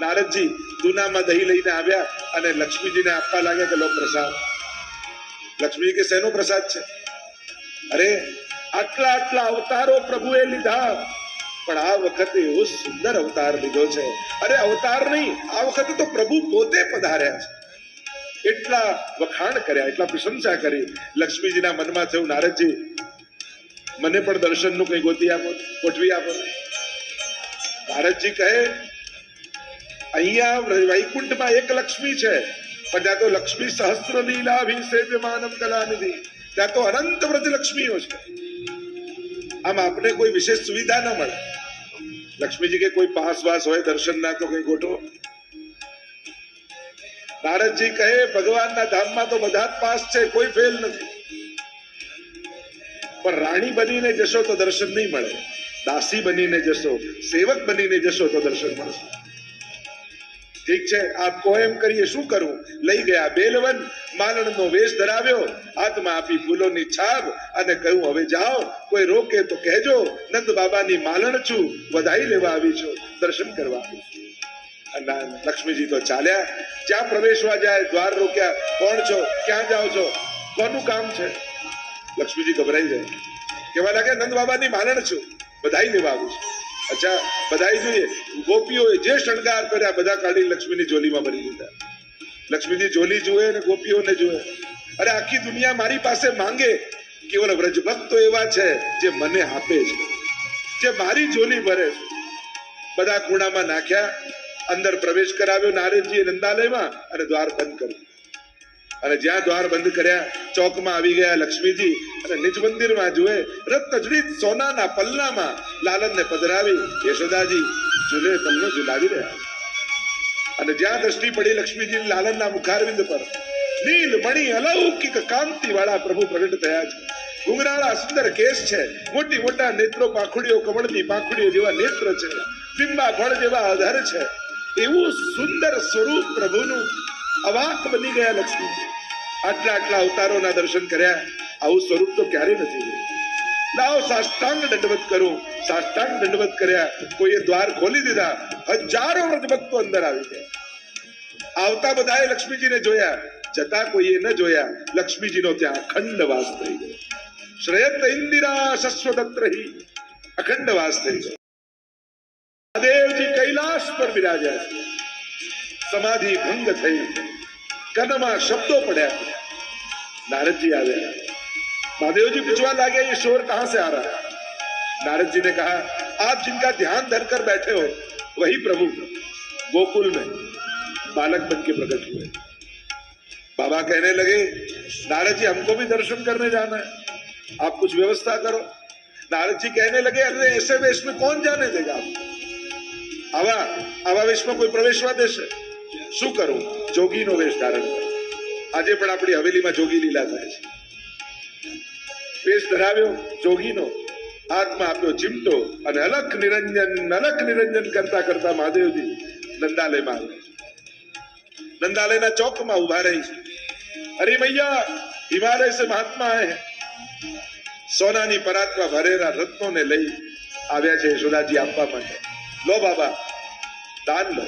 નારદજી દુનામાં દહીં લઈને આવ્યા અને લક્ષ્મીજીને આપવા લાગ્યા કે લો પ્રસાદ. લક્ષ્મીજી કે, શેનો પ્રસાદ છે? અરે, આટલા આટલા અવતારો પ્રભુએ લીધા. પણ આ વખતે એવો સુંદર અવતાર લીધો છે. અરે, અવતાર નહીં, આ વખતે તો પ્રભુ પોતે પધાર્યા છે. એટલા વખાણ કર્યા, એટલા પ્રશંસા કરી લક્ષ્મીજીના મનમાં થયું, નારદજી, મને પણ દર્શનનું કંઈ ગોતી આપો, ગોઠવી આપો. નારદજી કહે અહીંયા વૈકુંઠમાં એક લક્ષ્મી છે. પણ ત્યાં તો લક્ષ્મી સહસ્ત્ર લીલા સેવ્યમાનમ કલાનિધિ. ત્યાં તો અનંત વ્રજ લક્ષ્મીઓ છે. આમ આપણે કોઈ વિશેષ સુવિધા ન મળે. લક્ષ્મીજી કે કોઈ પાસ વાસ હોય, દર્શન ના તો કઈ ગોઠવો. નારદજી કહે, ભગવાનના ધામમાં તો બધા જ પાસ છે, કોઈ ફેલ નથી. પણ રાણી બનીને જશો તો દર્શન નહીં મળે. દાસી બનીને જશો, સેવક બનીને જશો તો દર્શન મળશે. ઠીક છે? આપ કોએમ કરીએ, શું કરવું લઈ ગયા બેલવન, માલણનો વેશ ધરાવ્યો. હાથમાં આપી ફૂલોની છાપ અને કહ્યું, હવે જાઓ, કોઈ રોકે તો કહેજો, નંદ બાબાની માલણ છું, વધાઈ લેવા આવી છું, દર્શન કરવા આવી છું. લક્ષ્મીજી તો ચાલ્યા. જ્યાં પ્રવેશવા જાય? દ્વાર રોક્યા. કોણ છો? ક્યાં જાઓ છો? કોનું કામ છે? લક્ષ્મીજી ગભરાઈ જાય કેવા લાગે નંદ બાબાની માલણ છું બધાઈ લેવા આવી છું. અચ્છા બધાઈ જોઈએ ગોપીઓએ જે શણગાર કર્યા, બધા કાઢી લક્ષ્મીની જોલીમાં ભરી દીધા. લક્ષ્મીની જોલી જુએ અને ગોપીઓને જુએ. અરે, આખી દુનિયા મારી પાસે માંગે. કેવલ વ્રજ ભક્તો એવા છે જે મને આપે છે. જે મારી જોલી ભરે બધા ખૂણામાં નાખ્યા, અંદર પ્રવેશ કરાવ્યો નારદજીએ નંદાલયમાં અને દ્વાર બંધ કર્યું. અને જ્યાં દ્વાર બંધ કર્યા, ચોકમાં આવી ગયા લક્ષ્મીજી અને નિજ મંદિરમાં જુએ રત્નજડિત સોનાના પલ્લામાં લાલનને પધરાવી, યશોદાજી, ઝૂલે પલ્લો ઝુલાવી રહ્યા. અને જ્યાં દ્રષ્ટિ પડી લક્ષ્મીજી લાલનના મુખારવિંદ પર, નીલ, મણી, અલૌકિક કાંતિ વાળા પ્રભુ પ્રગટ થયા છે. ઘુંઘરાળા સુંદર કેસ છે. મોટી મોટા નેત્રો પાંખડીઓ કમળની પાંખડીઓ જેવા નેત્ર છે. બિંબા ફળ જેવા અધર છે. એવું સુંદર સ્વરૂપ પ્રભુનું અવાક બની ગયા લક્ષ્મીજી. આટલા આટલા અવતારોના દર્શન કર્યા, આવું સ્વરૂપ તો ક્યારે નથી જોયું સાષ્ટાંગ દંડવત કરું. સાષ્ટાંગ દંડવત કર્યા, કોઈએ દ્વાર ખોલી દીધા, હજારો વ્રતભક્તો અંદર આવી ગયા. આવતા બધાએ લક્ષ્મીજીને જોયા, જતા કોઈએ ન જોયા, લક્ષ્મીજીનો ત્યાં અખંડ વાસ થઈ ગયો. શ્રેયત ઇન્દિરા શશ્વદત્રહી અખંડ વાસ થઈ ગયો. મહાદેવજી કૈલાસ પર બિરાજ્યા છે. સમાધિ ભંગ થઈ. કનમાં શબ્દો પડ્યા. नारद जी आ गए महादेव जी पूछवा लगे ये शोर कहां से आ रहा है नारद जी ने कहा आप जिनका ध्यान धरकर बैठे हो वही प्रभु गोकुल में बालक बन के प्रकट हुए बाबा कहने लगे नारद जी हमको भी दर्शन करने जाना है आप कुछ व्यवस्था करो नारद जी कहने लगे अरे ऐसे वेश में कौन जाने देगा आपको આવા આવા વેશમાં કોઈ પ્રવેશવા દેશે શું કરું જોગીનો વેશ ધારણ કરો આજે પણ આપણી હવેલીમાં જોગી લીલા થાય છે. પેશ ધરાવ્યો જોગીનો, હાથમાં આપ્યો ચીમટો અને અલખ નિરંજન અલખ નિરંજન કરતા કરતા મહાદેવજી નંદાલયમાં આવે નંદાલયના ચોકમાં ઊભા રહી છે. અરે મૈયા, હિમાલય સે મહાત્મા હે. સોનાની પરાતમાં ભરેલા રત્નોને લઈ આવ્યા છે યશોદાજી આપવા માટે. લો બાબા, દાન લો.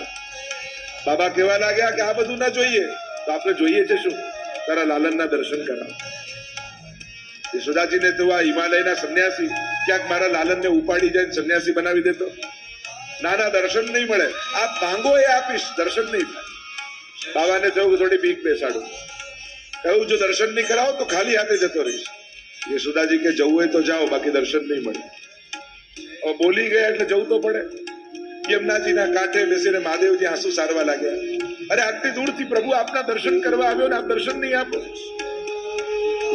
બાબા કહેવા લાગ્યા કે આ બધું ના જોઈએ. તો આપણે જોઈએ છે શું? તારા લાલનના દર્શન કરાવ. યશોદાજીને તો આ હિમાલયના સંન્યાસી, ક્યાંક મારા લાલનને ઉપાડી જાય સંન્યાસી બનાવી દેતો. નાના દર્શન નહીં મળે. આ માંગો એ આપીશ, દર્શન નહીં થાય. બાબાને થયું થોડી બીક બેસાડું. કહ્યું જો દર્શન નહીં કરાવો તો ખાલી હાથે જતો રહીશ. યશોદાજી કે જવું હોય તો જાઓ, બાકી દર્શન નહીં મળે. બોલી ગયા એટલે જવું તો પડે. યમુનાજીના કાંઠે બેસીને મહાદેવજી આંસુ સારવા લાગ્યા અરે આટલી દૂરથી પ્રભુ આપના દર્શન કરવા આવ્યો ને આપ દર્શન નહીં આપો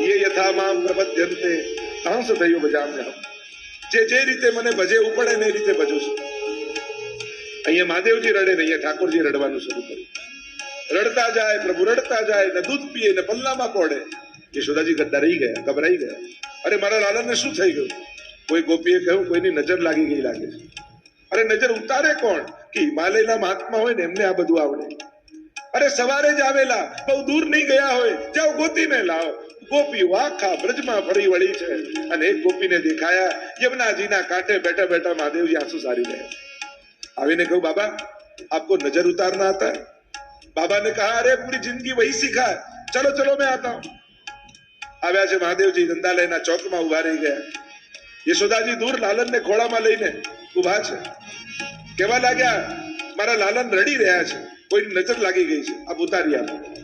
એ યથા મામ પ્રબધ્યંતે તાંસ થયો બજામ્ય જે જે રીતે મને ભજે ઉપડે ને એ રીતે ભજું છું અહીંયા મહાદેવજી રડે ને અહીંયા ઠાકોરજી રડવાનું શરૂ કર્યું રડતા જાય પ્રભુ રડતા જાય ને દૂધ પીએ ને પલ્લામાં કોડે યશોદાજી ગદ્દા રહી ગયા ગભરાઈ ગયા અરે મારા લાલાને શું થઈ ગયું કોઈ ગોપીએ કહ્યું કોઈની નજર લાગી ગઈ લાગે છે અરે નજર ઉતારે કોણ કે હિમાલયના મહાત્મા હોય ને એમને આ બધું આવડે અરે સવારે જ આવેલા બહુ દૂર નહીં ગયા હોય જાઓ ગોતીને લાવો ગોપીઓ આખા બ્રજમાં ફરી વળી છે અને એક ગોપીને દેખાયા યમુનાજીના કાંઠે બેઠા બેઠા મહાદેવજી આંસુ સારી રહ્યા આવીને કહ્યું બાબા आपको नजर उतारना आता है बाबा ने कहा अरे पूरी जिंदगी वही सीखा है चलो चलो मैं आता हूं આવ્યા છે મહાદેવજી નંદાલયના ચોકમાં ઉભા રહી ગયા યશોદાજી દૂર લાલનને ખોળામાં લઈને ઊભા છે. કેવા લાગ્યા, મારા લાલન રડી રહ્યા છે. કોઈની નજર લાગી ગઈ છે. આપ ઉતારી આપો.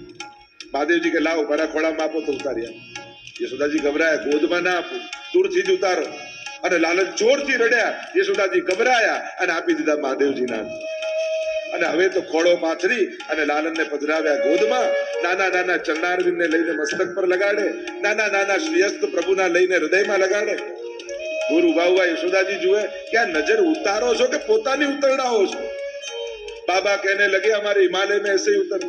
મહાદેવજી કે, લાવો, મારા ખોળામાં આપો તો ઉતારી આપો. યશોદાજી ગભરાયા, ગોદમાં ના આપો. દૂરથી જ ઉતારો. અને લાલન જોરથી રડ્યા. યશોદાજી ગભરાયા અને આપી દીધા મહાદેવજીના. અને હવે તો ખોળો પાથરી અને લાલનને પધરાવ્યા ગોદમાં. નાના નાના ચરણારવિંદને લઈને મસ્તક પર લગાડે. નાના નાના શ્રીયસ્ત પ્રભુના લઈને હૃદયમાં લગાડે. હું ઊભા યશોદાજી જુએ કે આ નજર ઉતારો છો કે પોતાની ઉતરડાઓ છો? બાબા કહેને લગે અમારે હિમાલય મેં એસે ઉતર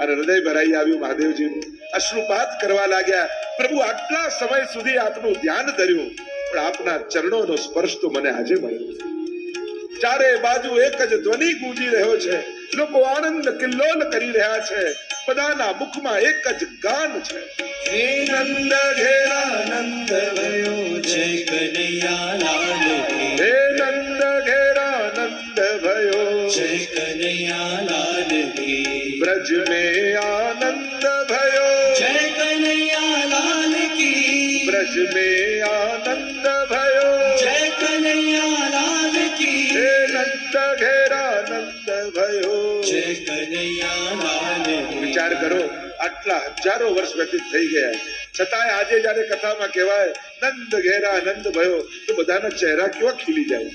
અને હૃદય ભરાઈ આવ્યું મહાદેવજીનું. અશ્રુપાત કરવા લાગ્યા. પ્રભુ આટલા સમય સુધી આપનું ધ્યાન ધર્યું, પણ આપના ચરણોનો સ્પર્શ તો મને આજે મળ્યો ચારે બાજુ એક જ ધ્વનિ ગુંજી રહ્યો છે. લોકો આનંદ કિલ્લોલ કરી રહ્યા છે. બધાના મુખમાં એક જ ગાન છે. હે નંદ ઘેરા નંદ ભયો જય કનૈયા લાલ હે નંદ ઘેરા નંદ ભયો જય કનૈયા લાલ બ્રજ મે આનંદ ભયો જય કનૈયા લાલ કી. બ્રજ મે આનંદ વિચાર કરો, આટલા હજારો વર્ષ વ્યતીત થઈ ગયા. છતાંય આજે જયારે કથામાં કહેવાય, નંદ ઘેરા આનંદ ભયો તો બધાના ચહેરા કેવા ખીલી જાય.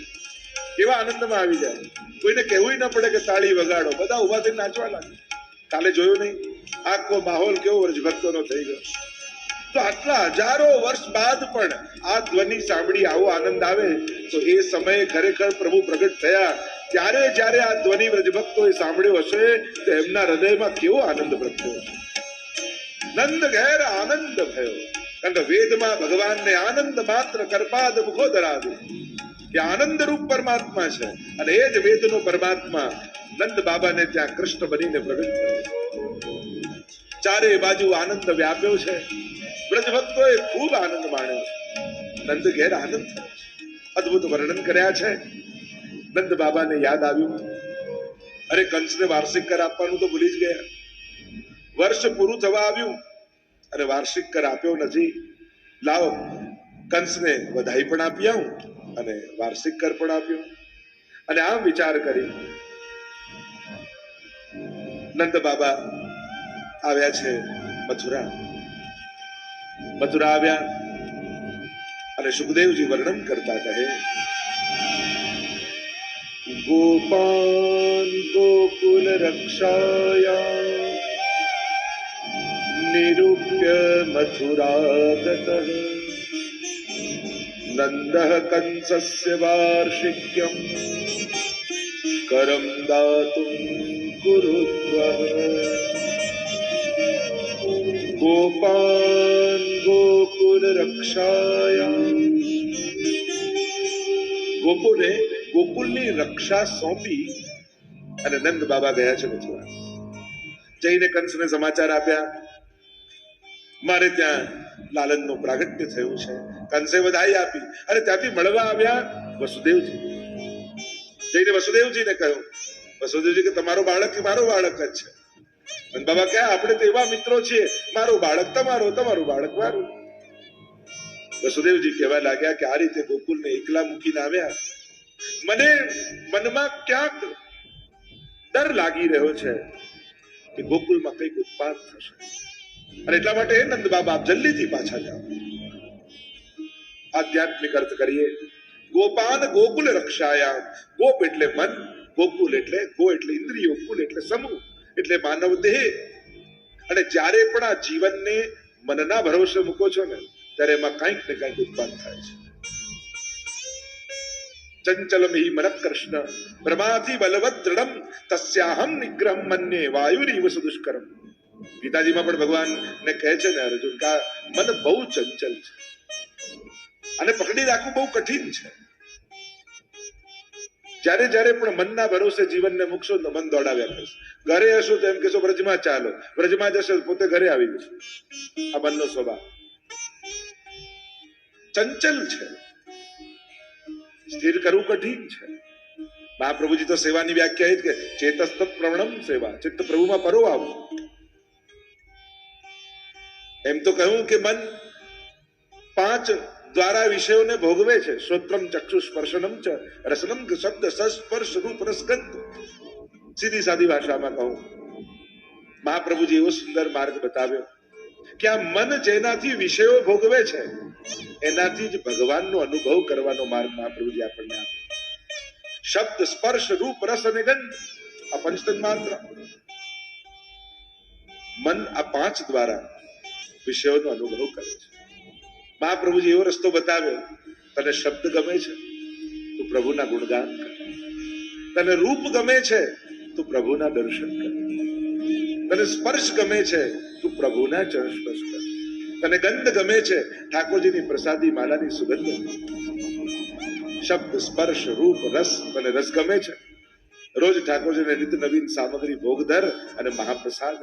કેવા આનંદમાં આવી જાય. કોઈને કહેવું ન પડે કે તાળી વગાડો. બધા ઊભા થઈને નાચવા લાગે કાલે જોયું નહીં? આખો માહોલ કેવો વર્ષ ભક્તોનો થઈ ગયો. તો આટલા હજારો વર્ષ બાદ પણ આ ધ્વનિ સાંભળી આવો આનંદ આવે, તો એ સમયે ખરેખર પ્રભુ પ્રગટ થયા. ત્યારે જ્યારે આ ધ્વનિ વ્રજભક્તોએ સાંભળ્યો હશે, તો એમના હૃદયમાં કેવો આનંદ પ્રગટ્યો હશે? નંદ ઘેર આનંદ ભયો. કારણ કે વેદમાં ભગવાનને આનંદ માત્ર કરપાદ મુખો ધરાવે. કે આનંદ રૂપ પરમાત્મા છે. અને એ જ વેદનો પરમાત્મા નંદ બાબાને ત્યાં કૃષ્ણ બનીને પ્રગટ થયો ચારે બાજુ આનંદ વ્યાપ્યો છે. બ્રજભક્તોએ ખૂબ આનંદ માણ્યો છે. નંદ ઘેર આનંદ થયો અદ્ભુત વર્ણન કર્યા છે. નંદ બાબાને યાદ આવ્યું? અરે કંસને વાર્ષિક કર આપવાનું તો ભૂલી જ ગયા. વર્ષ પૂરું થવા આવ્યું, અને વાર્ષિક કર આપ્યો નથી. લાવો, કંસને વધાઈ પણ આપી આવું, અને વાર્ષિક કર પણ આપ્યો. અને આમ વિચાર કરી, નંદ બાબા આવ્યા છે મથુરા. મથુરા આવ્યા, અને સુખદેવજી વર્ણન કરતા કહે ગોપાન ગોકુલ રક્ષાયા નિરૂપ્ય મથુરાગતઃ નંદઃ કંસસ્ય વાર્ષિક્યમ કરમ દાતુમ કુરુદ્વઃ ગોપાન ગોકુલ રક્ષાયા ગોકુલે ગોકુલની રક્ષા સોંપી અને નંદ બાબા ગયા છે મથુરા. જઈને કંસને સમાચાર આપ્યા, મારે ત્યાં લાલનનું પ્રાગટ્ય થયું છે. કંસે વધાઈ આપી. અને ત્યાંથી મળવા આવ્યા વસુદેવજી. જઈને વસુદેવજીને કહ્યું, વસુદેવજી, કે તમારો બાળક કે મારો બાળક જ છે. અને બાબા કે આપણે તો એવા મિત્રો છીએ, મારું બાળક તમારો તમારું બાળક મારું. વસુદેવજી કહેવા લાગ્યા કે આ રીતે ગોકુલને એકલા મૂકીને આવ્યા. મને મનમાં ક્યાંક ડર લાગી રહ્યો છે કે ગોકુલમાં કંઈક ઉત્પાદ થશે. અને એટલા માટે નંદ બાબા, આપ જલ્દીથી પાછા જાઓ. આધ્યાત્મિક અર્થ કરીએ ગોપાન ગોકુલ રક્ષાયા ગોપ એટલે મન, ગોકુલ એટલે ગો એટલે ઇન્દ્રિયો, કુલ એટલે સમૂહ, એટલે માનવ દેહ. અને જ્યારે પણ આ જીવનને મનના ભરોસે મૂકો છો ને, ત્યારે એમાં કંઈક ને કંઈક ઉત્પન્ન થાય છે. ચંચલમ હિ મન કૃષ્ણ પ્રમાથી બલવત તસ્યાહમ નિગ્રહમ મન્યે વાયુરીવ સુદુષ્કરમ ગીતાજીમાં પણ ભગવાન ને કહે છે ને અર્જુન કા મન બહુ ચંચલ છે અને પકડી રાખવું બહુ કઠિન છે. જ્યારે જ્યારે પણ મનના ભરોસે જીવનને મૂકશો તો મન દોડાવ્યા કરશે. ઘરે હશો તો એમ કહેશો, વ્રજમાં ચાલો. વ્રજમાં જશો પોતે ઘરે આવી જશે. આ મનનો સ્વભાવ. ચંચલ છે. સ્થિર કરવું કઠિન છે? મહાપ્રભુજી તો સેવાની વ્યાખ્યા એ જ કે ચેતસ્ત પ્રવણમ સેવા, ચિત્ત પ્રભુમાં પરોવાવું. એમ તો કહ્યું કે મન પાંચ દ્વારા વિષયોને ભોગવે છે, શ્રોત્રમ ચક્ષુ સ્પર્શનમ ચ, રસનમ શબ્દ સસ્પર્શ રૂપ રસગંધ. સીધી સાદી ભાષામાં કહું. મહાપ્રભુજી એવો સુંદર માર્ગ બતાવ્યો. કે આ મન જેનાથી વિષયો ભોગવે છે, એનાથી જ ભગવાનનો અનુભવ કરવાનો માર્ગ મહાપ્રભુજી આપણને આપે. શબ્દ, સ્પર્શ, રૂપ, રસ અને ગંધ, આ પંચતન માત્ર. મન આ પાંચ દ્વારા વિષયોનો અનુભવ કરે છે. મહાપ્રભુજી એવો રસ્તો બતાવ્યો તને શબ્દ ગમે છે, તું પ્રભુના ગુણગાન કર. તને રૂપ ગમે છે, તું પ્રભુના દર્શન કર. તને સ્પર્શ ગમે છે તું પ્રભુના ચરણ સ્પર્શ કર. તને ગંધ ગમે છે, ઠાકોરજીની પ્રસાદી માલાની સુગંધ. શબ્દ, સ્પર્શ, રૂપ, રસ મને રસ ગમે છે. રોજ ઠાકોરજીને નિત નવીન સામગ્રી ભોગ ધર અને મહાપ્રસાદ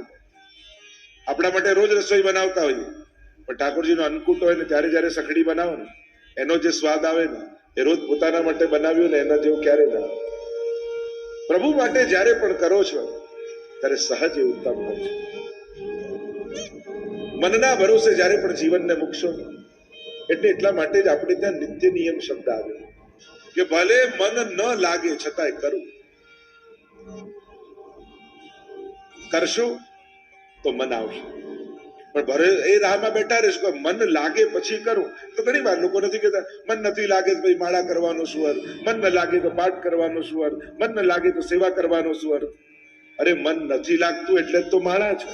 આપણા માટે રોજ રસોઈ બનાવતા હોઈએ, પણ ઠાકોરજીનો અન્નકૂટ હોય ને ત્યારે જ્યારે સખડી બનાવો ને એનો જે સ્વાદ આવે ને, એ રોજ પોતાના માટે બનાવ્યું ને એના જેવું ક્યારે ના પ્રભુ માટે જ્યારે પણ કરો છો, ત્યારે સહજ એ ઉત્તમ હોય છે. મનના ભરોસે જ્યારે પણ જીવનને મૂકશો એટલે એટલા માટે જ આપણે ત્યાં નિત્ય નિયમ શબ્દ આવ્યો. કે ભલે મન ન લાગે છતાંય કરવું કરશો તો મન આવશે. પણ ભરે એ રાહમાં બેઠા રહીશ કે મન લાગે પછી કરું. તો ઘણી વાર લોકો નથી કહેતા, મન નથી લાગે તો ભાઈ માળા કરવાનો શું અર્થ મન ન લાગે તો પાઠ કરવાનો શું અર્થ મન ન લાગે તો સેવા કરવાનો શું અર્થ અરે મન નથી લાગતું એટલે જ તો માળા છે.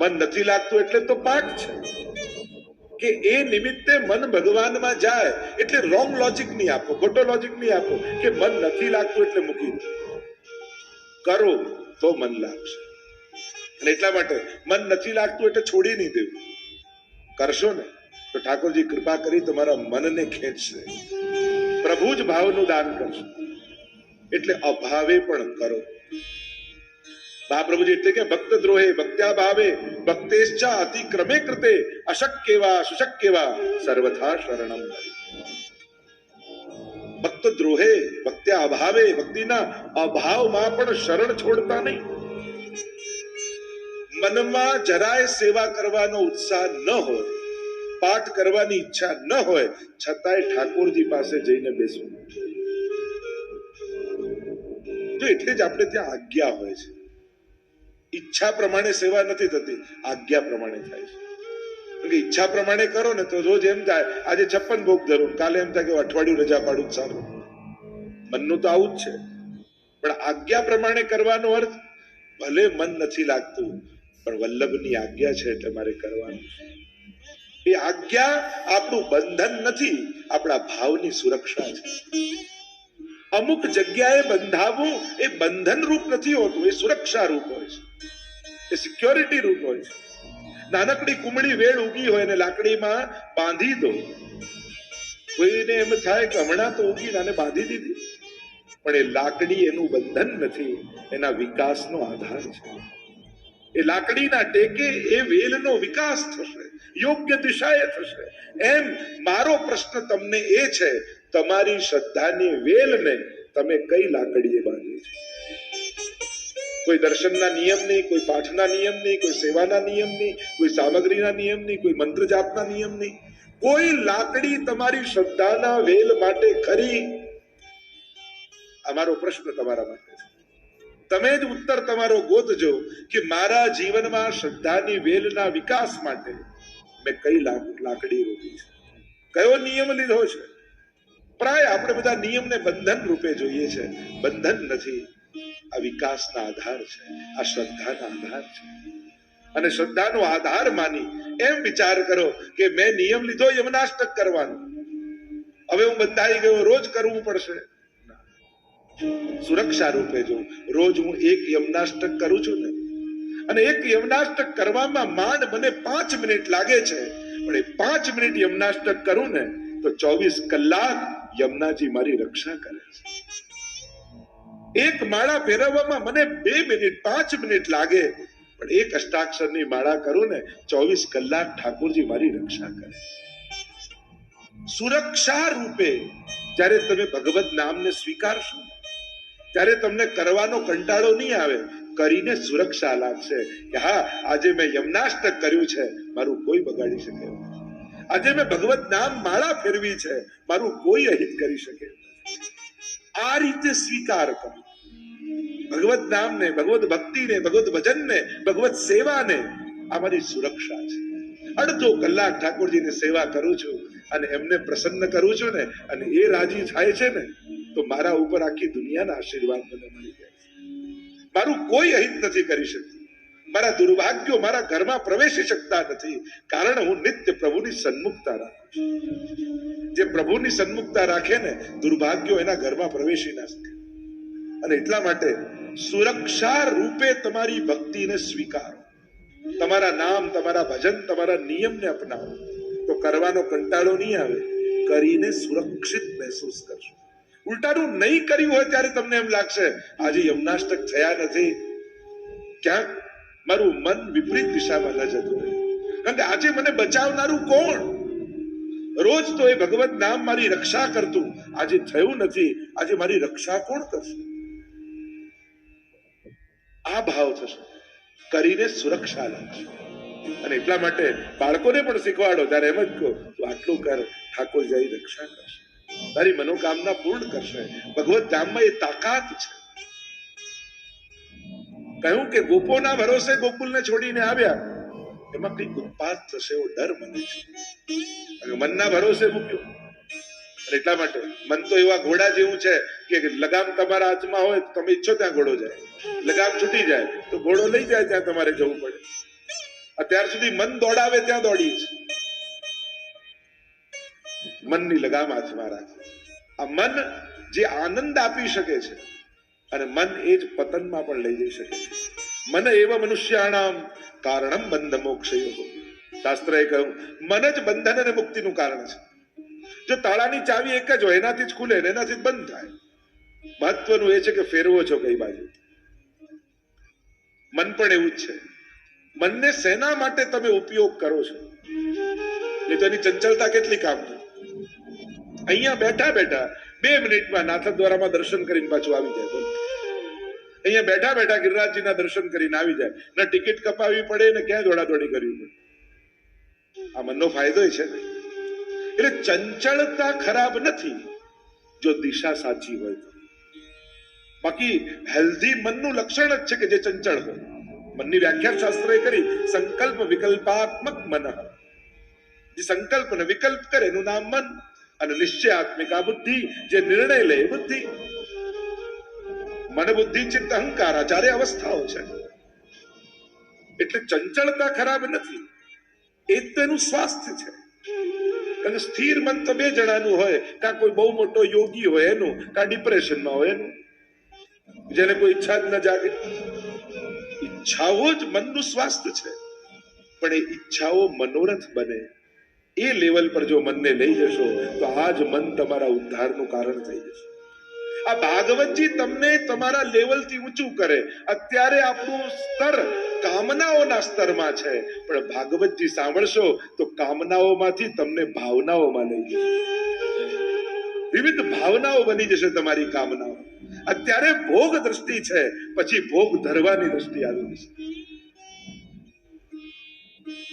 મન નથી લાગતું એટલે તો પાઠ છે. કે એ નિમિત્તે મન ભગવાનમાં જાય એટલે રોંગ લોજિક નહીં આપો, ખોટો લોજિક નહીં આપો, કે મન નથી લાગતું એટલે મૂકી દો. કરો તો મન લાગશે. અને એટલા માટે મન નથી લાગતું એટલે છોડી નહીં દેવું. કરશો ને, તો ઠાકોરજી કૃપા કરી તમારા મનને ખેંચશે. પ્રભુ જ ભાવનું દાન કરશે. એટલે અભાવે પણ કરો. મહાપ્રભુજી એટલે કે ભક્ત દ્રોહે ભક્ત્યા ભાવે ભક્તેશ્ચા અતિક્રમે કૃતે અશક્યવા સુશક્યવા સર્વથા શરણમ ભક્ત દ્રોહે ભક્ત્યા અભાવે ભક્તિના અભાવમાં પણ શરણ છોડતા નહીં મનમાં જરાય સેવા કરવાનો ઉત્સાહ ન હોય પાઠ કરવાની ઈચ્છા ન હોય છતાંય ઠાકોરજી પાસે જઈને બેસવું તો એટલે જ આપણે ત્યાં આજ્ઞા હોય છે ઈચ્છા પ્રમાણે સેવા નથી થતી, આજ્ઞા પ્રમાણે થાય છે. ઈચ્છા પ્રમાણે કરો ને તો રોજ એમ થાય, આજે છપ્પન ભોગ ધરું, કાલે એમ થાય કે અઠવાડિયું રજા પાડું સારું. મનનું તો આવું જ છે. પણ આજ્ઞા પ્રમાણે કરવાનો અર્થ, ભલે મન નથી લાગતું, પણ વલ્લભની આજ્ઞા છે એટલે મારે કરવાનું એ આજ્ઞા આપણું બંધન નથી, આપણા ભાવની સુરક્ષા છે. અમુક જગ્યાએ બંધાવવું એ બંધન રૂપ નથી હોતું, એ સુરક્ષા રૂપ હોય છે. એ સિક્યોરિટી રૂપ હોય છે. નાનકડી કુમળી વેળ ઉગી હોય ને લાકડીમાં બાંધી દો. કોઈને એમ થાય કે હમણાં તો ઉગી નાને બાંધી દીધી. પણ એ લાકડી એનું બંધન નથી, એના વિકાસનો આધાર છે. એ લાકડીના ટેકે એ વેલનો વિકાસ થશે, યોગ્ય દિશાએ થશે. એમ મારો પ્રશ્ન તમને એ છે તમારી શ્રદ્ધાની વેલને તમે કઈ લાકડીએ બાંધી છે? કોઈ દર્શનના નિયમ નહીં, કોઈ પાઠના નિયમ નહીં, કોઈ સેવાના નિયમ નહીં, કોઈ સામગ્રીના નિયમ નહીં, કોઈ મંત્ર જાપના નિયમ નહીં. કોઈ લાકડી તમારી શ્રદ્ધાના વેલ માટે ખરી? અમારો પ્રશ્ન તમારા માટે છે. તમે જ ઉત્તર તમારો ગોતજો કે મારા જીવનમાં શ્રદ્ધાની વેલના વિકાસ માટે મેં કઈ લાક- લાકડી રોકી છે? કયો નિયમ લીધો છે? પ્રાય આપણે બધા નિયમને બંધન રૂપે જોઈએ છે. બંધન નથી. આ વિકાસના આધાર છે. આ શ્રદ્ધાના આધાર છે. અને શ્રદ્ધાનો આધાર માની એમ વિચાર કરો કે મેં નિયમ લીધો યમનાષ્ટક કરવાનો. હવે હું બંધાઈ ગયો, રોજ કરવું પડશે. સુરક્ષા રૂપે જો રોજ હું એક યમનાષ્ટક કરું છું ને, અને એક યમનાષ્ટક કરવામાં માંડ મને પાંચ મિનિટ લાગે છે, પણ એ પાંચ મિનિટ યમનાષ્ટક કરું ને, તો ચોવીસ કલાક યમુનાજી મારી રક્ષા કરે છે એક માળા ફેરવવામાં મને બે મિનિટ, પાંચ મિનિટ લાગે, પણ એક અષ્ટાક્ષરની માળા કરું ને, ચોવીસ કલાક ઠાકોરજી મારી રક્ષા કરે સુરક્ષા રૂપે જ્યારે તમે ભગવત નામને સ્વીકારશો, ત્યારે તમને કરવાનો કંટાળો નહીં આવે, કરીને સુરક્ષા લાગશે કે હા, આજે મેં યમનાષ્ટક કર્યું છે, મારું કોઈ બગાડી શકે. આજે મેં ભગવત નામ માળા ફેરવી છે. મારું કોઈ અહિત કરી શકે. આ રીતે સ્વીકાર કરો. ભગવત નામને, ભગવત ભક્તિને, ભગવત ભજનને, ભગવત સેવાને આ મારી સુરક્ષા છે. અડધો કલાક ઠાકોરજીની સેવા કરું છું અને એમને પ્રસન્ન કરું છું ને અને એ રાજી થાય છે ને, તો મારા ઉપર આખી દુનિયાના આશીર્વાદ મને મળી જાય મારું કોઈ અહિત નથી કરી શકતું. મારા દુર્ભાગ્યો મારા ઘરમાં પ્રવેશી શકતા નથી. કારણ હું નિત્ય પ્રભુની સન્મુખતા રાખું છું. જે પ્રભુની સન્મુખતા રાખે ને, દુર્ભાગ્યો એના ઘરમાં પ્રવેશી ના શકે. અને એટલા માટે સુરક્ષા રૂપે તમારી ભક્તિને સ્વીકારો. તમારા નામ, તમારા ભજન, તમારા નિયમને અપનાવો. તો કરવાનો કંટાળો નહીં આવે, કરીને સુરક્ષિત મહેસૂસ કરશો. ઉલટાનું નહીં કર્યું હોય ત્યારે તમને એમ લાગશે, આજે યમનાષ્ટક થયા નથી. ક્યાંક મારું મન વિપરીત દિશામાં ન જતું રહે. કારણ કે આજે મને બચાવનારું કોણ? રોજ તો એ ભગવત નામ મારી રક્ષા કરતું. આજે થયું નથી. આજે મારી રક્ષા કોણ કરશે? આ ભાવ થશે. કરીને સુરક્ષા લાગશે અને એટલા માટે બાળકોને પણ શીખવાડો. ત્યારે એમ જ કહો, તું આટલું કર ઠાકોર જઈ રક્ષા કરશે. તારી મનોકામના પૂર્ણ કરશે. ભગવત ધામમાં એ તાકાત છે. કહ્યું કે ગોપોના ભરોસે ગોકુલને છોડીને આવ્યા. એમાં કંઈક ઉત્પાદ થશે એવો ડર મને છે. મનના ભરોસે મૂક્યો. એટલા માટે મન તો એવા ઘોડા જેવું છે કે લગામ તમારા હાથમાં હોય તો તમે ઈચ્છો ત્યાં ઘોડો જાય. લગામ છૂટી જાય તો ઘોડો લઈ જાય ત્યાં તમારે જવું પડે. અત્યાર સુધી મન દોડાવે ત્યાં દોડી છે મનની લગામ હાથમાં રાખે. આ મન જે આનંદ આપી શકે છે અને મન એ જ પતનમાં પણ લઈ જઈ શકે છે. મન એવ મનુષ્યાણામ, કારણમ બંધ મોક્ષયો શાસ્ત્રએ કહ્યું, મન જ બંધન અને મુક્તિનું કારણ છે. જો તાળાની ચાવી એક જ હોય, એનાથી જ ખુલે ને એનાથી જ બંધ થાય. મહત્વનું એ છે કે ફેરવો છો કઈ બાજુ. મન પણ એવું જ છે. મનને શેના માટે તમે ઉપયોગ કરો છો. એ તો એની ચંચલતા કેટલી કામ અહીંયા બેઠા બેઠા બે મિનિટમાં નાથદ્વારામાં દર્શન કરીને પાછું આવી જાય, બોલો. અહીંયા બેઠા બેઠા ગિરિરાજજીના દર્શન કરીને આવી જાય. ને ટિકિટ કપાવી પડે ને ક્યાં દોડાદોડી કરવી પડે. આ મનનો ફાયદો છે. ને એટલે ચંચળતા ખરાબ નથી જો દિશા સાચી હોય તો. બાકી હેલ્ધી મનનું લક્ષણ જ છે કે જે ચંચળ હોય. મનની વ્યાખ્યા શાસ્ત્રએ કરી, સંકલ્પ વિકલ્પાત્મક મન. જે સંકલ્પ ને વિકલ્પ કરે એનું નામ મન. અને નિશ્ચયાત્મિકા બુદ્ધિ, જે નિર્ણય લે બુદ્ધિ. મન બુદ્ધિ, ચિત્ત, અહંકાર ચારે અવસ્થાઓ છે. એટલે ચંચળતા ખરાબ નથી. એ તો એનું સ્વાસ્થ્ય છે. અને સ્થિર મન તો બે જણાનું હોય, કાં કોઈ બહુ મોટો યોગી હોય એનું, કાં ડિપ્રેશનમાં હોય એનું. જેને કોઈ ઈચ્છા જ ન જાગે. ઈચ્છાઓ જ મનનું સ્વાસ્થ્ય છે. પણ એ ઈચ્છાઓ મનોરથ બને. એ લેવલ પર જો મનને લઈ જશો, તો આ જ મન તમારા ઉદ્ધારનું કારણ થઈ જશે. આ ભાગવતજી તમને તમારા લેવલથી ઊંચું કરે. અત્યારે આપણું સ્તર કામનાઓના સ્તરમાં છે. પણ ભાગવતજી સાંભળશો, તો કામનાઓમાંથી તમને ભાવનાઓમાં લઈ જશે. વિવિધ ભાવનાઓ બની જશે તમારી કામનાઓ. અત્યારે ભોગ દ્રષ્ટિ છે, પછી ભોગ ધરવાની દ્રષ્ટિ આવી જશે.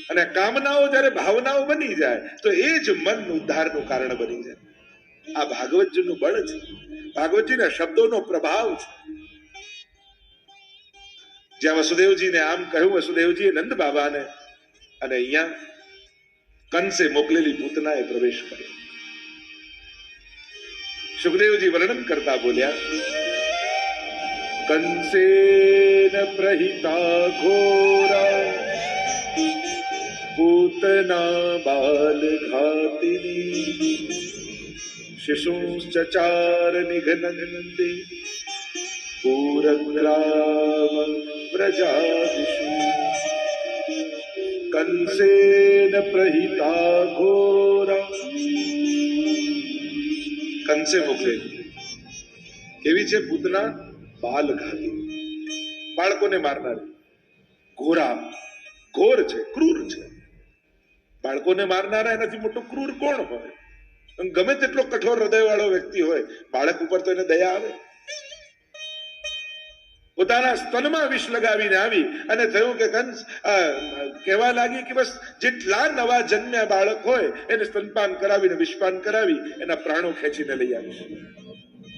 અને કામનાઓ જ્યારે ભાવનાઓ બની જાય, તો એ જ મન ઉદ્ધારનું કારણ બની જાય. આ ભાગવતજીનું બળ છે. ભાગવતજીના શબ્દોનો પ્રભાવ છે. જ્યાં વસુદેવજીને આમ કહ્યું, વસુદેવજીએ નંદ બાબાને અને અહીંયા કંસે મોકલેલી પૂતનાએ પ્રવેશ કર્યો. સુખદેવજી વર્ણન કરતા બોલ્યા, કંસેન પ્રહિતા ઘોરા બાલ ઘાતિની શિશુશ્ચચાર નિઘનંદે પૂરગ્રામ પ્રજાદિષુ કંસેન પ્રહિતા ઘોરા કંસે મોકલે કેવી છે પૂતના બાલ ઘાતી બાળકોને મારનારી ઘોરા ઘોર છે ક્રૂર છે બાળકોને મારનારા એનાથી મોટો ક્રૂર કોણ હોય? ગમે તેટલો કઠોર હૃદય વાળો વ્યક્તિ હોય, બાળક ઉપર તો એને દયા આવે. પોતાના સ્તનમાં વિષ લગાવીને આવી અને થયું કે કંસ કહેવા લાગી કે બસ જેટલા નવા જન્મ્યા બાળક હોય, એને સ્તનપાન કરાવીને વિષપાન કરાવી, એના પ્રાણો ખેંચીને લઈ આવીશ.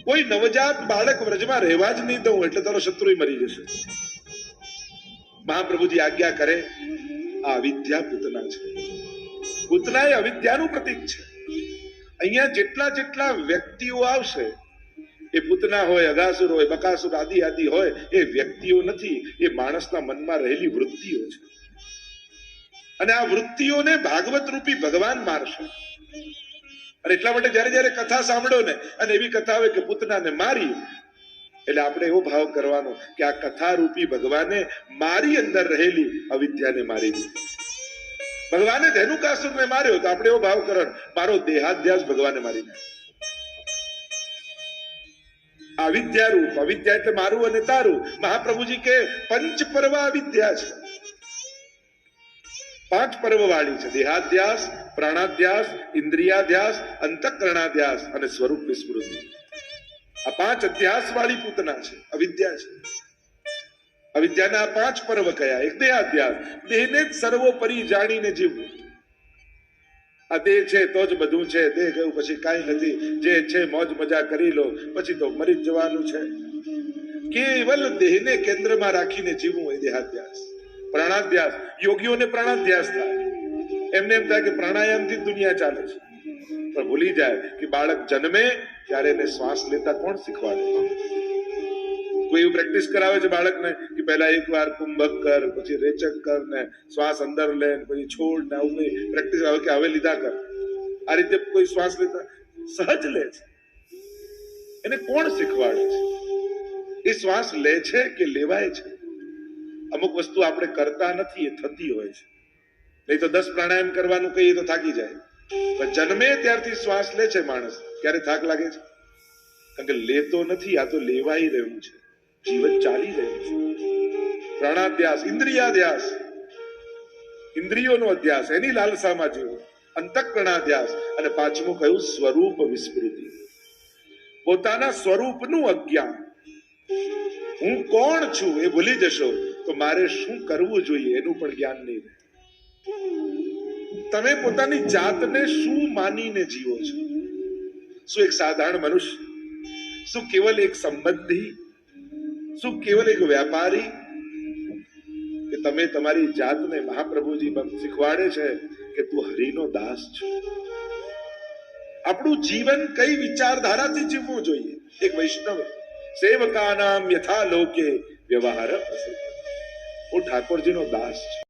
કોઈ નવજાત બાળક વ્રજમાં રહેવા જ નહીં દઉં, એટલે તારો શત્રુ મરી જશે. મહાપ્રભુજી આજ્ઞા કરે, આ અવિદ્યા પૂતના છે. પૂતના એ અવિદ્યાનું પ્રતીક છે. અહીંયા જેટલા જેટલા વ્યક્તિઓ આવશે, એ પૂતના હોય, અગાસુર હોય, બકાસુર, આદિ આદિ હોય, એ વ્યક્તિઓ નથી, એ માણસના મનમાં રહેલી વૃત્તિઓ છે. અને આ વૃત્તિઓને ભાગવત રૂપી ભગવાન મારશે. અને એટલા માટે જ્યારે જ્યારે કથા સાંભળો ને, અને એવી કથા આવે કે પૂતનાને મારી, એટલે આપણે એવો ભાવ કરવાનો કે આ કથા રૂપી ભગવાને મારી અંદર રહેલી અવિદ્યાને મારી દીધી. ભગવાને ધેનુકાસુરને માર્યો તો આપણે એવો ભાવ કરણ મારો દેહાધ્યાસ ભગવાને મારી નાખ્યો અવિદ્યા રૂપ અવિદ્યા એટલે મારું અને તારું. મહાપ્રભુજી કે, પંચ પર્વ અવિદ્યા છે. પાંચ પર્વ વાળી છે. દેહાધ્યાસ, પ્રાણાધ્યાસ, ઇન્દ્રિયાધ્યાસ, અંતકરણાધ્યાસ અને સ્વરૂપ વિસ્મૃતિ. આ પાંચ અધ્યાસ વાળી પૂતના છે. અવિદ્યા છે. અવિદ્યાના પાંચ પર્વ કયા? એક દેહાધ્યાસ દેહને જ સર્વોપરી જાણીને જીવવું. આ દેહ છે, તો જ બધું છે. દેહ ગયું પછી કાંઈ નથી. જે છે, મોજ મજા કરી લો. પછી તો મરી જવાનું છે. કેવલ દેહને કેન્દ્રમાં રાખીને જીવવું એ દેહાધ્યાસ પ્રાણાધ્યાસ યોગીઓને પ્રાણાધ્યાસ થાય. એમને એમ થાય કે પ્રાણાયામથી દુનિયા ચાલે છે. પણ ભૂલી જાય કે બાળક જન્મે ત્યારે એને શ્વાસ લેતા કોણ શીખવાડે? કોઈ એવું પ્રેક્ટિસ કરાવે છે બાળકને કે પહેલા એક વાર કુંભક કર પછી રેચક કર ને શ્વાસ અંદર લે પછી છોડ ને આવું કઈ પ્રેક્ટિસ આવે કે હવે લીધા કર. આ રીતે કોઈ શ્વાસ લેતા સહજ લે છે. એને કોણ શીખવાડે છે? એ શ્વાસ લે છે કે લેવાય છે? અમુક વસ્તુ આપણે કરતા નથી, એ થતી હોય છે. નહીં તો દસ પ્રાણાયામ કરવાનું કહીએ તો થાકી જાય. પણ જન્મે ત્યારથી શ્વાસ લે છે માણસ. ક્યારે થાક લાગે છે? કારણ કે લેતો નથી, આ તો લેવાઈ રહ્યું છે. જીવન ચાલી રહ્યું છે. પ્રાણાધ્યાસ, ઇન્દ્રિયાધ્યાસ. ઇન્દ્રિયોનો અધ્યાસ, એની લાલસામાં જીવો. અંતઃકરણાધ્યાસ અને પાંચમું કહ્યું સ્વરૂપ વિસ્મૃતિ. પોતાના સ્વરૂપનું અજ્ઞાન. હું કોણ છું એ ભૂલી જશો, તો મારે શું કરવું જોઈએ એનું પણ જ્ઞાન નહીં રહે. તમે પોતાની જાતને શું માનીને જીવો છો? શું એક સાધારણ મનુષ્ય, શું કેવલ એક સંબંધી શું કેવલ એક વ્યાપારી કે તમે તમારી જાતને મહાપ્રભુજી શીખવાડે છે કે તું હરિનો દાસ છે? આપણું જીવન કઈ વિચારધારાથી જીવવું જોઈએ? એક વૈષ્ણવ, સેવકાનામ યથા લોકે વ્યવહાર હું ઠાકોરજીનો દાસ છું.